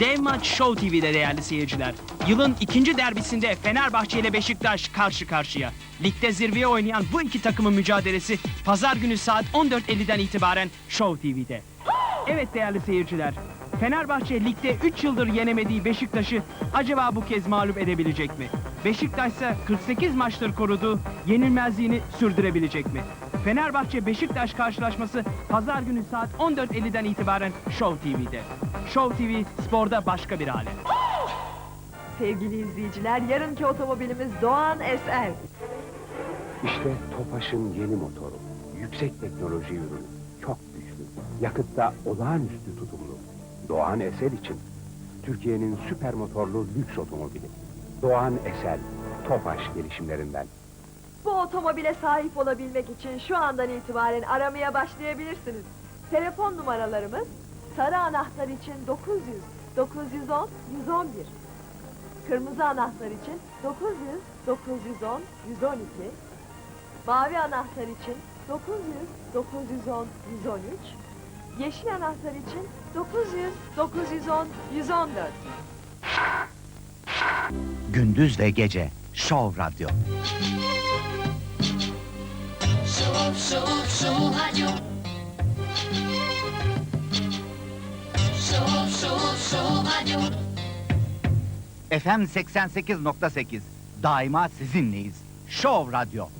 Dev maç Show TV'de değerli seyirciler. Yılın ikinci derbisinde Fenerbahçe ile Beşiktaş karşı karşıya. Ligde zirveye oynayan bu iki takımın mücadelesi pazar günü saat 14.50'den itibaren Show TV'de. Evet değerli seyirciler. Fenerbahçe ligde 3 yıldır yenemediği Beşiktaş'ı acaba bu kez mağlup edebilecek mi? Beşiktaş ise 48 maçtır koruduğu yenilmezliğini sürdürebilecek mi? Fenerbahçe Beşiktaş karşılaşması pazar günü saat 14.50'den itibaren Show TV'de. Show TV sporda başka bir alem. Sevgili izleyiciler, yarınki otomobilimiz Doğan SL. İşte Tofaş'ın yeni motoru. Yüksek teknoloji ürünü. Çok güçlü. Yakıtta olağanüstü tutumlu. Doğan Esel için Türkiye'nin süper motorlu lüks otomobili. Doğan Esel, Tofaş gelişimlerinden. Bu otomobile sahip olabilmek için şu andan itibaren aramaya başlayabilirsiniz. Telefon numaralarımız sarı anahtar için 900 910 111. Kırmızı anahtar için 900 910 112. Mavi anahtar için 900 910 113. Yeşil anahtar için 900 910 114. Gündüz ve gece Show Radyo. Show, show, show radio. FM 88.8 daima sizinleyiz. Show Radyo.